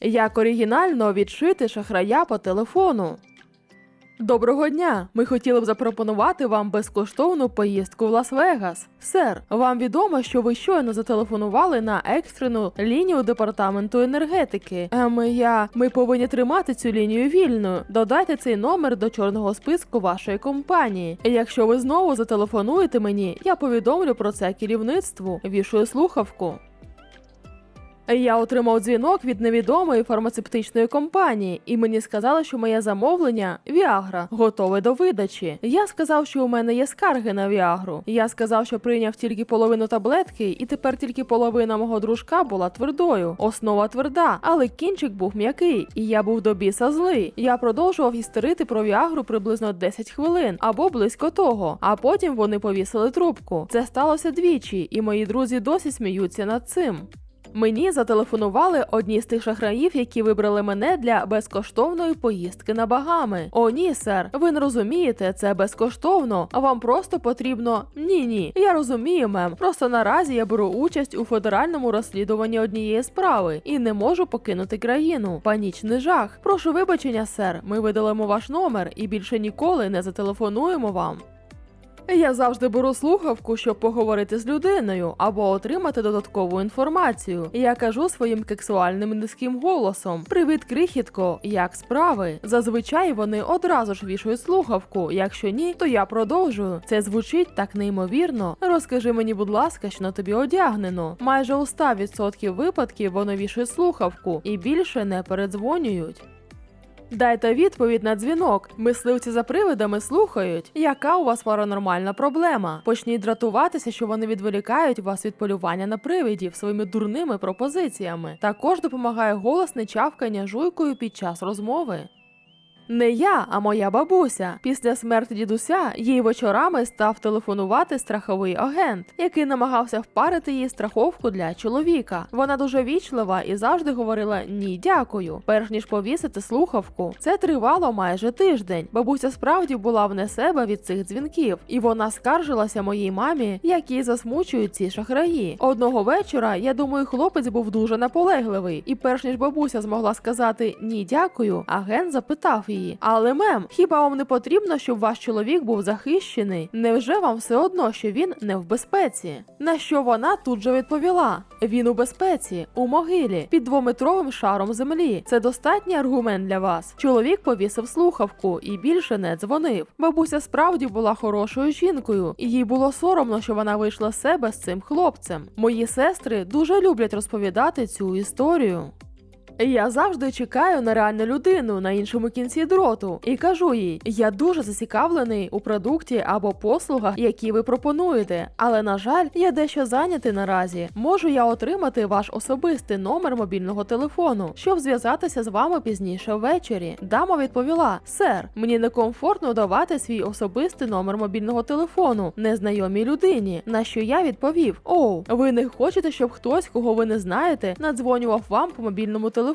Як оригінально відшити шахрая по телефону. Доброго дня! Ми хотіли б запропонувати вам безкоштовну поїздку в Лас-Вегас. Сер, вам відомо, що ви щойно зателефонували на екстрену лінію департаменту енергетики. Ем, я ми повинні тримати цю лінію вільною. Додайте цей номер до чорного списку вашої компанії. Якщо ви знову зателефонуєте мені, я повідомлю про це керівництву. Вішую слухавку. Я отримав дзвінок від невідомої фармацевтичної компанії, і мені сказали, що моє замовлення Віагра готове до видачі. Я сказав, що у мене є скарги на Віагру. Я сказав, що прийняв тільки половину таблетки, і тепер тільки половина мого дружка була твердою. Основа тверда, але кінчик був м'який, і я був до біса злий. Я продовжував істерити про Віагру приблизно 10 хвилин або близько того. А потім вони повісили трубку. Це сталося двічі, і мої друзі досі сміються над цим. Мені зателефонували одні з тих шахраїв, які вибрали мене для безкоштовної поїздки на Багами. О, ні, сер, ви не розумієте, це безкоштовно. А вам просто потрібно. Ні, ні. Я розумію, мем. Просто наразі я беру участь у федеральному розслідуванні однієї справи і не можу покинути країну. Панічний жах. Прошу вибачення, сер. Ми видалимо ваш номер і більше ніколи не зателефонуємо вам. Я завжди беру слухавку, щоб поговорити з людиною або отримати додаткову інформацію. Я кажу своїм кексуальним низьким голосом: Привіт, крихітко, як справи? Зазвичай вони одразу ж вішають слухавку. Якщо ні, то я продовжую. Це звучить так неймовірно. Розкажи мені, будь ласка, що на тобі одягнено. Майже у 100% випадків вони вішають слухавку і більше не передзвонюють. Дайте відповідь на дзвінок. Мисливці за привидами слухають. Яка у вас паранормальна проблема? Почніть дратуватися, що вони відволікають вас від полювання на привидів своїми дурними пропозиціями. Також допомагає голосне чавкання жуйкою під час розмови. Не я, а моя бабуся. Після смерті дідуся їй вечорами став телефонувати страховий агент, який намагався впарити їй страховку для чоловіка. Вона дуже вічлива і завжди говорила ні, дякую, перш ніж повісити слухавку. Це тривало майже тиждень. Бабуся справді була вне себе від цих дзвінків, і вона скаржилася моїй мамі, як засмучують ці шахраї. Одного вечора, я думаю, хлопець був дуже наполегливий, і перш ніж бабуся змогла сказати ні, дякую, агент запитав її. Але мем, хіба вам не потрібно, щоб ваш чоловік був захищений? Невже вам все одно, що він не в безпеці? На що вона тут же відповіла: він у безпеці, у могилі, під двометровим шаром землі. Це достатній аргумент для вас. Чоловік повісив слухавку і більше не дзвонив. Бабуся справді була хорошою жінкою, і їй було соромно, що вона вийшла з себе з цим хлопцем. Мої сестри дуже люблять розповідати цю історію. Я завжди чекаю на реальну людину на іншому кінці дроту і кажу їй: я дуже зацікавлений у продукті або послугах, які ви пропонуєте. Але на жаль, я дещо зайнятий наразі. Можу я отримати ваш особистий номер мобільного телефону, щоб зв'язатися з вами пізніше ввечері. Дама відповіла: Сер, мені некомфортно давати свій особистий номер мобільного телефону незнайомій людині. На що я відповів: Оу, ви не хочете, щоб хтось, кого ви не знаєте, надзвонював вам по мобільному телефону?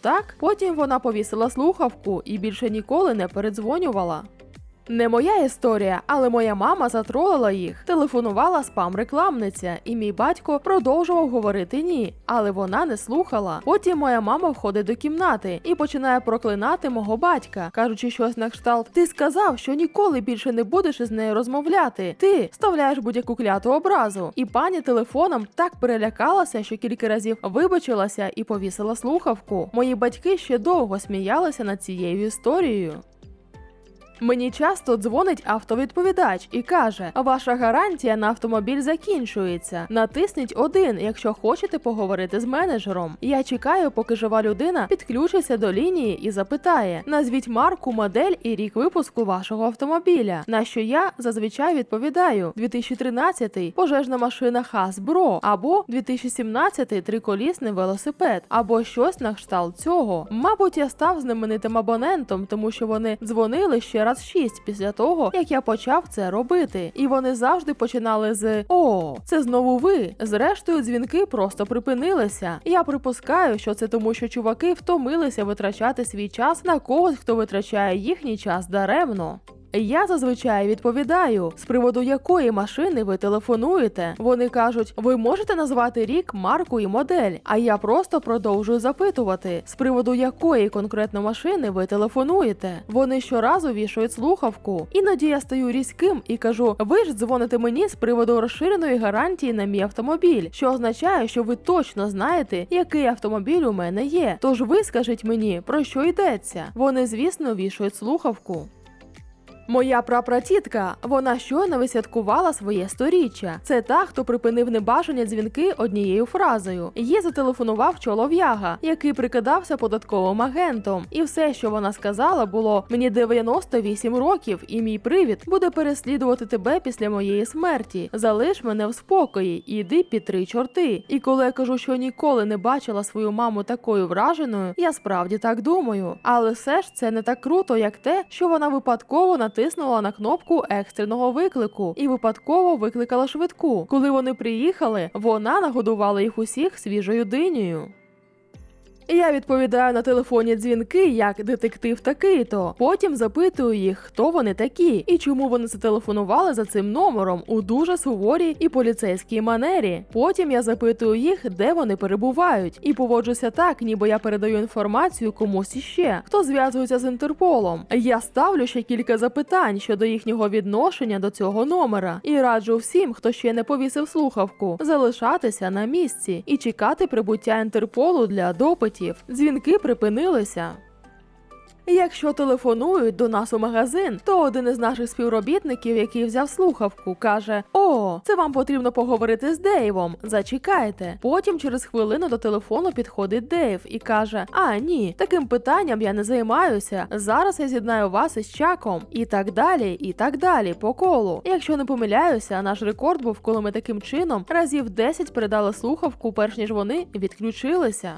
Так? Потім вона повісила слухавку і більше ніколи не передзвонювала. Не моя історія, але моя мама затролила їх. Телефонувала спам-рекламниця, і мій батько продовжував говорити ні, але вона не слухала. Потім моя мама входить до кімнати і починає проклинати мого батька, кажучи щось на кшталт: Ти сказав, що ніколи більше не будеш із нею розмовляти. Ти вставляєш будь-яку кляту образу. І пані телефоном так перелякалася, що кілька разів вибачилася і повісила слухавку. Мої батьки ще довго сміялися над цією історією. Мені часто дзвонить автовідповідач і каже: Ваша гарантія на автомобіль закінчується. Натисніть один, якщо хочете поговорити з менеджером. Я чекаю, поки жива людина підключиться до лінії і запитає: назвіть марку, модель і рік випуску вашого автомобіля. На що я зазвичай відповідаю: 2013 пожежна машина Hasbro або 2017 триколісний велосипед, або щось на кшталт цього. Мабуть, я став знаменитим абонентом, тому що вони дзвонили ще раз шість після того, як я почав це робити. І вони завжди починали з О, це знову ви. Зрештою, дзвінки просто припинилися. Я припускаю, що це тому, що чуваки втомилися витрачати свій час на когось, хто витрачає їхній час даремно. Я зазвичай відповідаю, з приводу якої машини ви телефонуєте. Вони кажуть, ви можете назвати рік, марку і модель. А я просто продовжую запитувати, з приводу якої конкретно машини ви телефонуєте. Вони щоразу вішають слухавку. Іноді я стаю різким і кажу: ви ж дзвоните мені з приводу розширеної гарантії на мій автомобіль, що означає, що ви точно знаєте, який автомобіль у мене є. Тож ви скажіть мені, про що йдеться. Вони, звісно, вішають слухавку. Моя прапратітка, вона щойно висвяткувала своє сторіччя. Це та, хто припинив небажані дзвінки однією фразою. Їй зателефонував чолов'яга, який прикидався податковим агентом. І все, що вона сказала, було: мені 98 років, і мій привід буде переслідувати тебе після моєї смерті. Залиш мене в спокої, і йди під три чорти. І коли я кажу, що ніколи не бачила свою маму такою враженою, я справді так думаю. Але все ж це не так круто, як те, що вона випадково натиснула на кнопку екстреного виклику і випадково викликала швидку. Коли вони приїхали, вона нагодувала їх усіх свіжою динею. Я відповідаю на телефонні дзвінки як детектив такий-то. Потім запитую їх, хто вони такі і чому вони зателефонували за цим номером у дуже суворій і поліцейській манері. Потім я запитую їх, де вони перебувають, і поводжуся так, ніби я передаю інформацію комусь іще, хто зв'язується з Інтерполом. Я ставлю ще кілька запитань щодо їхнього відношення до цього номера і раджу всім, хто ще не повісив слухавку, залишатися на місці і чекати прибуття Інтерполу для допитів. Дзвінки припинилися. Якщо телефонують до нас у магазин, то один із наших співробітників, який взяв слухавку, каже: О, це вам потрібно поговорити з Дейвом. Зачекайте. Потім через хвилину до телефону підходить Дейв і каже: А, ні, таким питанням я не займаюся. Зараз я з'єднаю вас із чаком. І так далі, і так далі, по колу. Якщо не помиляюся, наш рекорд був, коли ми таким чином разів 10 передали слухавку, перш ніж вони відключилися.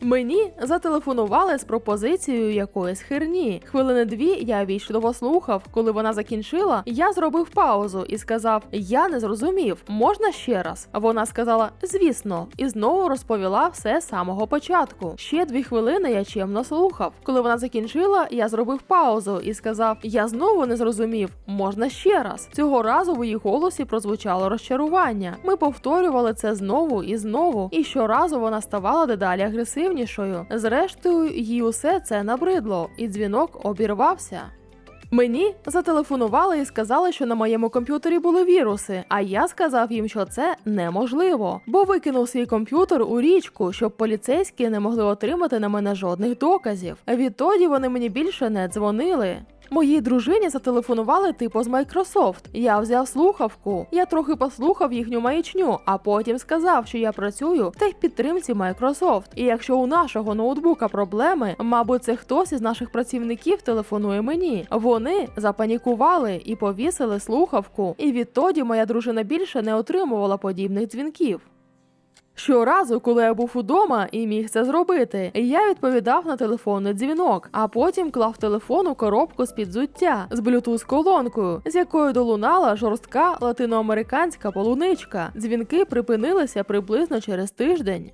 Мені зателефонували з пропозицією якоїсь херні. Хвилини дві я вічливо слухав. Коли вона закінчила, я зробив паузу і сказав: Я не зрозумів, можна ще раз? Вона сказала, звісно, і знову розповіла все з самого початку. Ще дві хвилини я чемно слухав. Коли вона закінчила, я зробив паузу і сказав: Я знову не зрозумів, можна ще раз. Цього разу в її голосі прозвучало розчарування. Ми повторювали це знову і знову, і щоразу вона ставала дедалі агресивнішою. Зрештою, їй усе це набридло, і дзвінок обірвався. Мені зателефонували і сказали, що на моєму комп'ютері були віруси, а я сказав їм, що це неможливо, бо викинув свій комп'ютер у річку, щоб поліцейські не могли отримати на мене жодних доказів. Відтоді вони мені більше не дзвонили. Моїй дружині зателефонували типу з Microsoft. Я взяв слухавку. Я трохи послухав їхню маячню, а потім сказав, що я працюю в техпідтримці Microsoft. І якщо у нашого ноутбука проблеми, мабуть, це хтось із наших працівників телефонує мені. Вони запанікували і повісили слухавку. І відтоді моя дружина більше не отримувала подібних дзвінків. Щоразу, коли я був удома і міг це зробити, я відповідав на телефонний дзвінок, а потім клав телефон у коробку з підзуття з блютуз колонкою, з якою долунала жорстка латиноамериканська полуничка. Дзвінки припинилися приблизно через тиждень.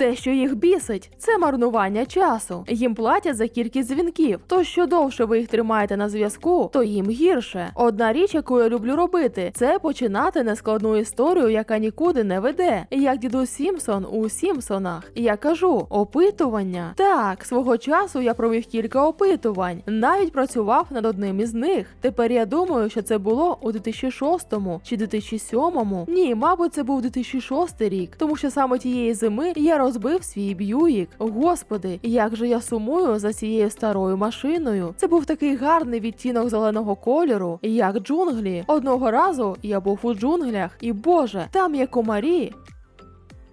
Те, що їх бісить, це марнування часу. Їм платять за кількість дзвінків. То що довше ви їх тримаєте на зв'язку, то їм гірше. Одна річ, яку я люблю робити, це починати нескладну історію, яка нікуди не веде. Як дідусь Сімпсон у Сімпсонах. Я кажу опитування. Так, свого часу я провів кілька опитувань, навіть працював над одним із них. Тепер я думаю, що це було у 2006 чи 2007. Ні, мабуть, це був 2006 рік, тому що саме тієї зими я розбив свій б'юїк. Господи, як же я сумую за цією старою машиною. Це був такий гарний відтінок зеленого кольору, як джунглі. Одного разу я був у джунглях, і Боже, там є комарі.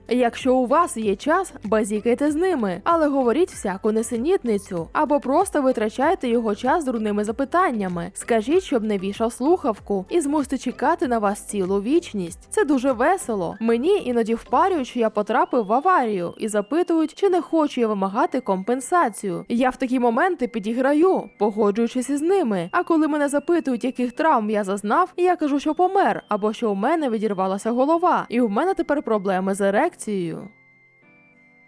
Якщо у вас є час, базікайте з ними, але говоріть всяку несенітницю, або просто витрачайте його час дурними запитаннями. Скажіть, щоб не вішав слухавку і змусьте чекати на вас цілу вічність. Це дуже весело. Мені іноді впарюють, що я потрапив в аварію і запитують, чи не хочу я вимагати компенсацію. Я в такі моменти підіграю, погоджуючись із ними. А коли мене запитують, яких травм я зазнав, я кажу, що помер, або що у мене відірвалася голова, і у мене тепер проблеми з ерекцією реакцією.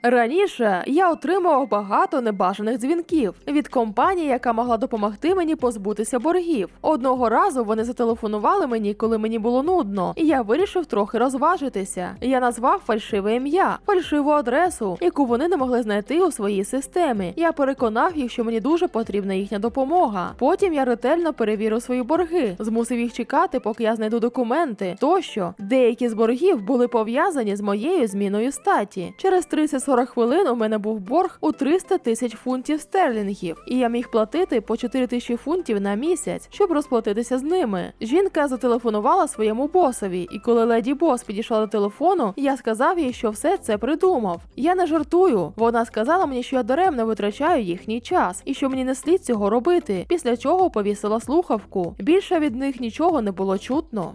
Раніше я отримував багато небажаних дзвінків від компанії, яка могла допомогти мені позбутися боргів. Одного разу вони зателефонували мені, коли мені було нудно, і я вирішив трохи розважитися. Я назвав фальшиве ім'я, фальшиву адресу, яку вони не могли знайти у своїй системі. Я переконав їх, що мені дуже потрібна їхня допомога. Потім я ретельно перевірив свої борги, змусив їх чекати, поки я знайду документи. Тощо деякі з боргів були пов'язані з моєю зміною статі. Через 30-40 хвилин у мене був борг у 300 тисяч фунтів стерлінгів, і я міг платити по 4 тисячі фунтів на місяць, щоб розплатитися з ними. Жінка зателефонувала своєму босові, і коли леді бос підійшла до телефону, я сказав їй, що все це придумав. Я не жартую. Вона сказала мені, що я даремно витрачаю їхній час і що мені не слід цього робити. Після чого повісила слухавку. Більше від них нічого не було чутно.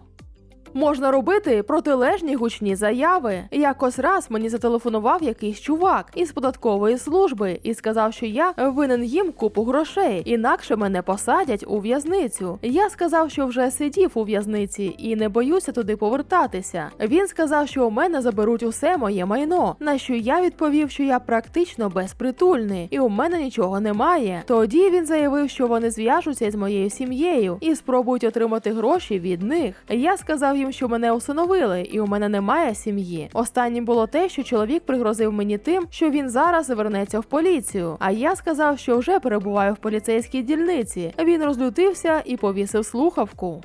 Можна робити протилежні гучні заяви. Якось раз мені зателефонував якийсь чувак із податкової служби і сказав, що я винен їм купу грошей, інакше мене посадять у в'язницю. Я сказав, що вже сидів у в'язниці і не боюся туди повертатися. Він сказав, що у мене заберуть усе моє майно. На що я відповів, що я практично безпритульний і у мене нічого немає. Тоді він заявив, що вони зв'яжуться з моєю сім'єю і спробують отримати гроші від них. Я сказав їм, що мене усиновили, і у мене немає сім'ї. Останнім було те, що чоловік пригрозив мені тим, що він зараз вернеться в поліцію. А я сказав, що вже перебуваю в поліцейській дільниці. Він розлютився і повісив слухавку.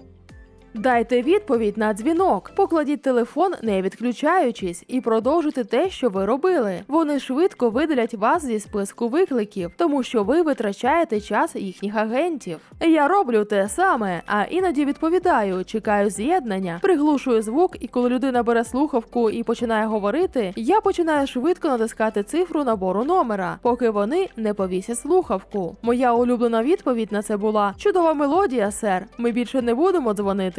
Дайте відповідь на дзвінок, покладіть телефон, не відключаючись, і продовжуйте те, що ви робили. Вони швидко видалять вас зі списку викликів, тому що ви витрачаєте час їхніх агентів. Я роблю те саме, а іноді відповідаю, чекаю з'єднання, приглушую звук, і коли людина бере слухавку і починає говорити, я починаю швидко натискати цифру набору номера, поки вони не повісять слухавку. Моя улюблена відповідь на це була чудова мелодія, сер. Ми більше не будемо дзвонити.